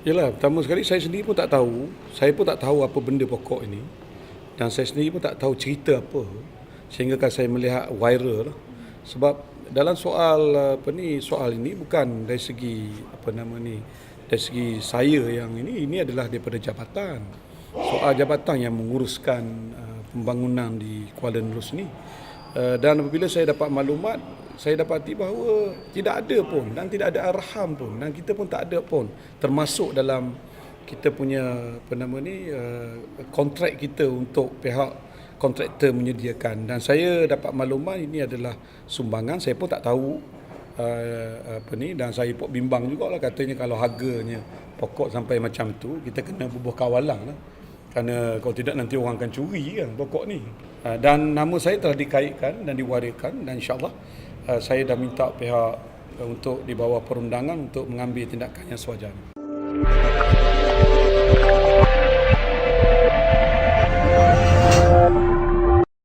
Yalah, pertama sekali saya sendiri pun tak tahu. Saya pun tak tahu apa benda pokok ini. Dan saya sendiri pun tak tahu cerita apa. Sehingga kan saya melihat viral. Sebab dalam soal apa ni soal ini bukan dari segi apa nama ni dari segi saya yang ini ini adalah daripada jabatan soal jabatan yang menguruskan uh, pembangunan di Kuala Nerus ni dan apabila saya dapat maklumat saya dapati bahawa tidak ada pun dan tidak ada arahan pun dan kita pun tak ada pun termasuk dalam kita punya apa nama ni uh, kontrak kita untuk pihak kontraktor menyediakan. Dan saya dapat maklumat ini adalah sumbangan saya pun tak tahu uh, apa ni dan saya pun bimbang jugalah katanya kalau harganya pokok sampai macam tu kita kena bubuh kawalan lah. Kerana kalau tidak nanti orang akan curi kan pokok ni dan nama saya telah dikaitkan dan diwariskan dan insyaallah uh, saya dah minta pihak uh, untuk dibawa perundangan untuk mengambil tindakan yang sewajarnya